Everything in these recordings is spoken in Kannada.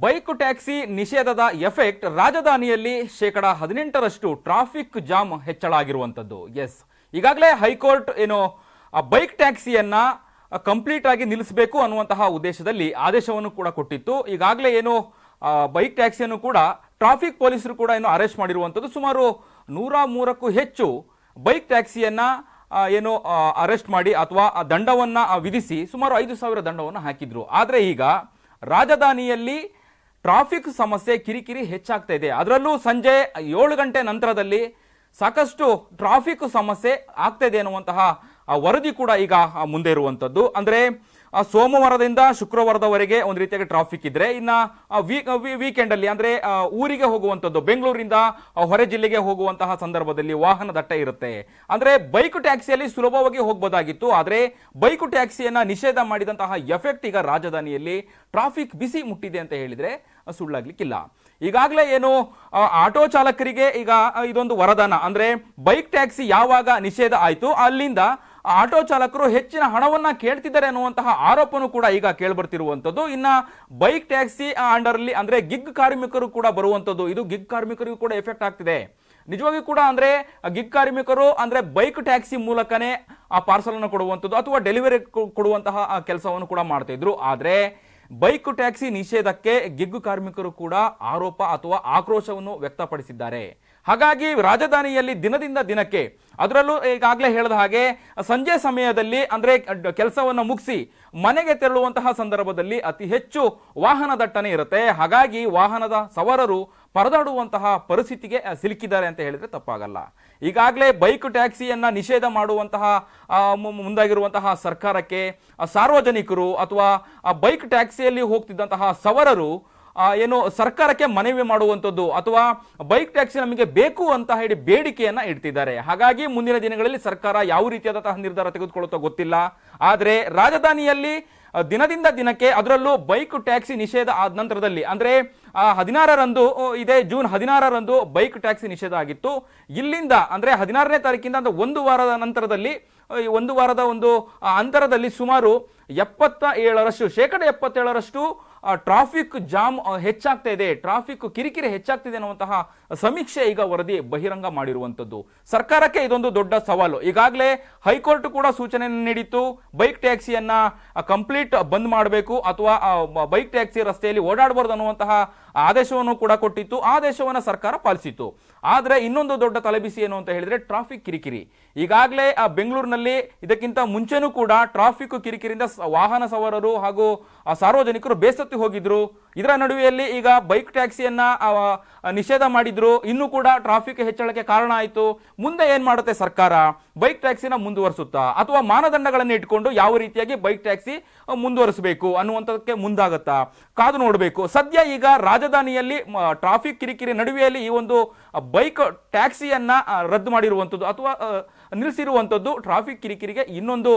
ಬೈಕ್ ಟ್ಯಾಕ್ಸಿ ನಿಷೇಧದ ಎಫೆಕ್ಟ್ ರಾಜಧಾನಿಯಲ್ಲಿ ಶೇಕಡ ಹದಿನೆಂಟರಷ್ಟು ಟ್ರಾಫಿಕ್ ಜಾಮ್ ಹೆಚ್ಚಳ ಆಗಿರುವಂಥದ್ದು. ಎಸ್ ಈಗಾಗಲೇ ಹೈಕೋರ್ಟ್ ಏನು, ಆ ಬೈಕ್ ಟ್ಯಾಕ್ಸಿಯನ್ನ ಕಂಪ್ಲೀಟ್ ಆಗಿ ನಿಲ್ಲಿಸಬೇಕು ಅನ್ನುವಂತಹ ಉದ್ದೇಶದಲ್ಲಿ ಆದೇಶವನ್ನು ಕೂಡ ಕೊಟ್ಟಿತ್ತು. ಈಗಾಗಲೇ ಏನು ಬೈಕ್ ಟ್ಯಾಕ್ಸಿಯನ್ನು ಕೂಡ ಟ್ರಾಫಿಕ್ ಪೊಲೀಸರು ಕೂಡ ಏನು ಅರೆಸ್ಟ್ ಮಾಡಿರುವಂಥದ್ದು. ಸುಮಾರು ನೂರ ಮೂರಕ್ಕೂ ಹೆಚ್ಚು ಬೈಕ್ ಟ್ಯಾಕ್ಸಿಯನ್ನ ಏನು ಅರೆಸ್ಟ್ ಮಾಡಿ ಅಥವಾ ದಂಡವನ್ನು ವಿಧಿಸಿ ಸುಮಾರು ಐದು ಸಾವಿರ ದಂಡವನ್ನು ಹಾಕಿದ್ರು. ಆದರೆ ಈಗ ರಾಜಧಾನಿಯಲ್ಲಿ ಟ್ರಾಫಿಕ್ ಸಮಸ್ಯೆ ಕಿರಿಕಿರಿ ಹೆಚ್ಚಾಗ್ತಾ ಇದೆ. ಅದರಲ್ಲೂ ಸಂಜೆ ಏಳು ಗಂಟೆ ನಂತರದಲ್ಲಿ ಸಾಕಷ್ಟು ಟ್ರಾಫಿಕ್ ಸಮಸ್ಯೆ ಆಗ್ತಾ ಇದೆ ಅನ್ನುವಂತಹ ವರದಿ ಕೂಡ ಈಗ ಮುಂದೆ ಇರುವಂತದ್ದು. ಅಂದ್ರೆ ಸೋಮವಾರದಿಂದ ಶುಕ್ರವಾರದವರೆಗೆ ಒಂದು ರೀತಿಯಾಗಿ ಟ್ರಾಫಿಕ್ ಇದ್ರೆ, ಇನ್ನ ವೀಕೆಂಡ್ ಅಲ್ಲಿ ಅಂದ್ರೆ ಊರಿಗೆ ಹೋಗುವಂತದ್ದು ಬೆಂಗಳೂರಿಂದ ಹೊರ ಜಿಲ್ಲೆಗೆ ಹೋಗುವಂತಹ ಸಂದರ್ಭದಲ್ಲಿ ವಾಹನ ದಟ್ಟ ಇರುತ್ತೆ. ಅಂದ್ರೆ ಬೈಕ್ ಟ್ಯಾಕ್ಸಿಯಲ್ಲಿ ಸುಲಭವಾಗಿ ಹೋಗಬಹುದಾಗಿತ್ತು ಆದ್ರೆ ಬೈಕ್ ಟ್ಯಾಕ್ಸಿಯನ್ನ ನಿಷೇಧ ಮಾಡಿದಂತಹ ಎಫೆಕ್ಟ್ ಈಗ ರಾಜಧಾನಿಯಲ್ಲಿ ಟ್ರಾಫಿಕ್ ಬಿಸಿ ಮುಟ್ಟಿದೆ ಅಂತ ಹೇಳಿದ್ರೆ ಸುಳ್ಳಾಗ್ಲಿಕ್ಕಿಲ್ಲ. ಈಗಾಗಲೇ ಏನು ಆಟೋ ಚಾಲಕರಿಗೆ ಈಗ ಇದೊಂದು ವರದಾನ, ಅಂದ್ರೆ ಬೈಕ್ ಟ್ಯಾಕ್ಸಿ ಯಾವಾಗ ನಿಷೇಧ ಆಯ್ತು, ಅಲ್ಲಿಂದ ಆಟೋ ಚಾಲಕರು ಹೆಚ್ಚಿನ ಹಣವನ್ನ ಕೇಳ್ತಿದ್ದಾರೆ ಅನ್ನುವಂತಹ ಆರೋಪನೂ ಕೂಡ ಈಗ ಕೇಳ್ಬರ್ತಿರುವಂತದ್ದು ಇನ್ನ ಬೈಕ್, ಟ್ಯಾಕ್ಸಿ ಅಂಡರ್ ಅಲ್ಲಿ ಅಂದ್ರೆ ಗಿಗ್ ಕಾರ್ಮಿಕರು ಕೂಡ ಬರುವಂತದ್ದು ಇದು ಗಿಗ್ ಕಾರ್ಮಿಕರಿಗೂ ಕೂಡ ಎಫೆಕ್ಟ್ ಆಗ್ತಿದೆ. ನಿಜವಾಗಿ ಕೂಡ ಅಂದ್ರೆ ಗಿಗ್ ಕಾರ್ಮಿಕರು ಅಂದ್ರೆ ಬೈಕ್, ಟ್ಯಾಕ್ಸಿ ಮೂಲಕನೇ ಆ ಪಾರ್ಸಲ್ ಅನ್ನು ಕೊಡುವಂಥದ್ದು ಅಥವಾ ಡೆಲಿವರಿ ಕೊಡುವಂತಹ ಕೆಲಸವನ್ನು ಕೂಡ ಮಾಡ್ತಾ ಇದ್ರು. ಆದ್ರೆ ಬೈಕ್, ಟ್ಯಾಕ್ಸಿ ನಿಷೇಧಕ್ಕೆ ಗಿಗ್ಗು ಕಾರ್ಮಿಕರು ಕೂಡ ಆರೋಪ ಅಥವಾ ಆಕ್ರೋಶವನ್ನು ವ್ಯಕ್ತಪಡಿಸಿದ್ದಾರೆ. ಹಾಗಾಗಿ ರಾಜಧಾನಿಯಲ್ಲಿ ದಿನದಿಂದ ದಿನಕ್ಕೆ ಅದರಲ್ಲೂ ಈಗಾಗಲೇ ಹೇಳಿದ ಹಾಗೆ ಸಂಜೆ ಸಮಯದಲ್ಲಿ ಅಂದರೆ ಕೆಲಸವನ್ನು ಮುಗಿಸಿ ಮನೆಗೆ ತೆರಳುವಂತಹ ಸಂದರ್ಭದಲ್ಲಿ ಅತಿ ಹೆಚ್ಚು ವಾಹನ ದಟ್ಟಣೆ ಇರುತ್ತೆ. ಹಾಗಾಗಿ ವಾಹನದ ಸವಾರರು ಪರದಾಡುವಂತಹ ಪರಿಸ್ಥಿತಿಗೆ ಸಿಲುಕಿದ್ದಾರೆ ಅಂತ ಹೇಳಿದ್ರೆ ತಪ್ಪಾಗಲ್ಲ. ಈಗಾಗಲೇ ಬೈಕ್ ಟ್ಯಾಕ್ಸಿಯನ್ನು ನಿಷೇಧ ಮಾಡುವಂತಹ ಮುಂದಾಗಿರುವಂತಹ ಸರ್ಕಾರಕ್ಕೆ ಸಾರ್ವಜನಿಕರು ಅಥವಾ ಬೈಕ್ ಟ್ಯಾಕ್ಸಿಯಲ್ಲಿ ಹೋಗ್ತಿದ್ದಂತಹ ಸವರರು ಏನು ಸರ್ಕಾರಕ್ಕೆ ಮನವಿ ಮಾಡುವಂಥದ್ದು ಅಥವಾ ಬೈಕ್ ಟ್ಯಾಕ್ಸಿ ನಮಗೆ ಬೇಕು ಅಂತ ಹೇಳಿ ಬೇಡಿಕೆಯನ್ನ ಇಡ್ತಿದ್ದಾರೆ. ಹಾಗಾಗಿ ಮುಂದಿನ ದಿನಗಳಲ್ಲಿ ಸರ್ಕಾರ ಯಾವ ರೀತಿಯಾದಂತಹ ನಿರ್ಧಾರ ತೆಗೆದುಕೊಳ್ಳುತ್ತೋ ಗೊತ್ತಿಲ್ಲ. ಆದರೆ ರಾಜಧಾನಿಯಲ್ಲಿ ದಿನದಿಂದ ದಿನಕ್ಕೆ ಅದರಲ್ಲೂ ಬೈಕ್ ಟ್ಯಾಕ್ಸಿ ನಿಷೇಧ ಆದ ನಂತರದಲ್ಲಿ, ಅಂದ್ರೆ ಹದಿನಾರರಂದು ಇದೆ, ಜೂನ್ ಹದಿನಾರರಂದು ಬೈಕ್ ಟ್ಯಾಕ್ಸಿ ನಿಷೇಧ ಆಗಿತ್ತು. ಇಲ್ಲಿಂದ, ಅಂದ್ರೆ ಹದಿನಾರನೇ ತಾರೀಕಿಂದ ಒಂದು ವಾರದ ನಂತರದಲ್ಲಿ ಒಂದು ವಾರದ ಒಂದು ಅಂತರದಲ್ಲಿ ಸುಮಾರು ಎಪ್ಪತ್ತ ಏಳರಷ್ಟು ಶೇಕಡ ಎಪ್ಪತ್ತೇಳರಷ್ಟು ಟ್ರಾಫಿಕ್ ಜಾಮ್ ಹೆಚ್ಚಾಗ್ತಾ ಇದೆ. ಟ್ರಾಫಿಕ್ ಕಿರಿಕಿರಿ ಹೆಚ್ಚಾಗ್ತಿದೆ ಅನ್ನುವಂತಹ ಸಮೀಕ್ಷೆ ಈಗ ವರದಿ ಬಹಿರಂಗ ಮಾಡಿರುವಂಥದ್ದು. ಸರ್ಕಾರಕ್ಕೆ ಇದೊಂದು ದೊಡ್ಡ ಸವಾಲು. ಈಗಾಗಲೇ ಹೈಕೋರ್ಟ್ ಕೂಡ ಸೂಚನೆ ನೀಡಿತ್ತು. ಬೈಕ್ ಟ್ಯಾಕ್ಸಿಯನ್ನ ಕಂಪ್ಲೀಟ್ ಬಂದ್ ಮಾಡಬೇಕು ಅಥವಾ ಬೈಕ್ ಟ್ಯಾಕ್ಸಿ ರಸ್ತೆಯಲ್ಲಿ ಓಡಾಡಬಾರ್ದು ಅನ್ನುವಂತಹ ಆದೇಶವನ್ನು ಕೂಡ ಕೊಟ್ಟಿತ್ತು. ಆದೇಶವನ್ನು ಸರ್ಕಾರ ಪಾಲಿಸಿತ್ತು. ಆದರೆ ಇನ್ನೊಂದು ದೊಡ್ಡ ತಲೆಬಿಸಿ ಏನು ಅಂತ ಹೇಳಿದ್ರೆ ಟ್ರಾಫಿಕ್ ಕಿರಿಕಿರಿ. ಈಗಾಗಲೇ ಬೆಂಗಳೂರಿನಲ್ಲಿ ಇದಕ್ಕಿಂತ ಮುಂಚೆನೂ ಕೂಡ ಟ್ರಾಫಿಕ್ ಕಿರಿಕಿರಿಯಿಂದ ವಾಹನ ಸವಾರರು ಹಾಗೂ ಸಾರ್ವಜನಿಕರು ಬೇಸತ್ತಿ ಹೋಗಿದ್ರು. ಇದರ ನಡುವೆಯಲ್ಲಿ ಈಗ ಬೈಕ್ ಟ್ಯಾಕ್ಸಿಯನ್ನ ನಿಷೇಧ ಮಾಡಿದ್ರು. ಇನ್ನೂ ಕೂಡ ಟ್ರಾಫಿಕ್ ಹೆಚ್ಚಳಕ್ಕೆ ಕಾರಣ ಆಯಿತು. ಮುಂದೆ ಏನ್ ಮಾಡುತ್ತೆ ಸರ್ಕಾರ? ಬೈಕ್ ಟ್ಯಾಕ್ಸಿನ ಮುಂದುವರಿಸುತ್ತಾ? ಅಥವಾ ಮಾನದಂಡಗಳನ್ನು ಇಟ್ಕೊಂಡು ಯಾವ ರೀತಿಯಾಗಿ ಬೈಕ್ ಟ್ಯಾಕ್ಸಿ ಮುಂದುವರಿಸಬೇಕು ಅನ್ನುವಂಥದಕ್ಕೆ ಮುಂದಾಗುತ್ತಾ? ಕಾದು ನೋಡಬೇಕು. ಸದ್ಯ ಈಗ ರಾಜಧಾನಿಯಲ್ಲಿ ಟ್ರಾಫಿಕ್ ಕಿರಿಕಿರಿ ನಡುವೆಯಲ್ಲಿ ಈ ಒಂದು ಬೈಕ್ ಟ್ಯಾಕ್ಸಿಯನ್ನ ರದ್ದು ಮಾಡಿರುವಂಥದ್ದು. ಅಥವಾ ನಿಲ್ಲಿಸಿರುವಂಥದ್ದು ಟ್ರಾಫಿಕ್ ಕಿರಿಕಿರಿಗೆ ಇನ್ನೊಂದು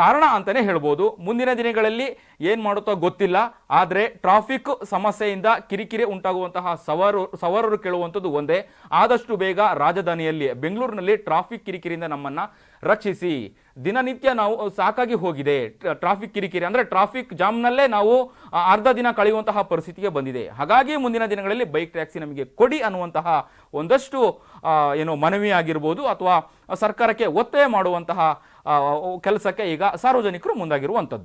ಕಾರಣ ಅಂತಲೇ ಹೇಳ್ಬೋದು. ಮುಂದಿನ ದಿನಗಳಲ್ಲಿ ಏನು ಮಾಡುತ್ತೋ ಗೊತ್ತಿಲ್ಲ. ಆದರೆ ಟ್ರಾಫಿಕ್ ಸಮಸ್ಯೆಯಿಂದ ಕಿರಿಕಿರಿ ಉಂಟಾಗುವಂತಹ ಸವಾರು, ಸವಾರರು ಕೇಳುವಂಥದ್ದು ಒಂದೇ. ಆದಷ್ಟು ಬೇಗ ರಾಜಧಾನಿಯಲ್ಲಿ, ಬೆಂಗಳೂರಿನಲ್ಲಿ ಟ್ರಾಫಿಕ್ ಕಿರಿಕಿರಿಯಿಂದ ನಮ್ಮನ್ನು ರಕ್ಷಿಸಿ. ದಿನನಿತ್ಯ ನಾವು ಸಾಕಾಗಿ ಹೋಗಿದೆ. ಟ್ರಾಫಿಕ್ ಕಿರಿಕಿರಿ ಅಂದರೆ ಟ್ರಾಫಿಕ್ ಜಾಮ್ನಲ್ಲೇ ನಾವು ಅರ್ಧ ದಿನ ಕಳೆಯುವಂತಹ ಪರಿಸ್ಥಿತಿಗೆ ಬಂದಿದೆ. ಹಾಗಾಗಿ ಮುಂದಿನ ದಿನಗಳಲ್ಲಿ ಬೈಕ್ ಟ್ಯಾಕ್ಸಿ ನಮಗೆ ಕೊಡಿ ಅನ್ನುವಂತಹ ಒಂದಷ್ಟು ಏನು ಮನವಿ ಆಗಿರ್ಬೋದು ಅಥವಾ ಸರ್ಕಾರಕ್ಕೆ ಒತ್ತಾಯ ಮಾಡುವಂತಹ ಕೆಲಸಕ್ಕೆ ಈಗ ಸಾರ್ವಜನಿಕರು ಮುಂದಾಗಿರುವಂಥದ್ದು.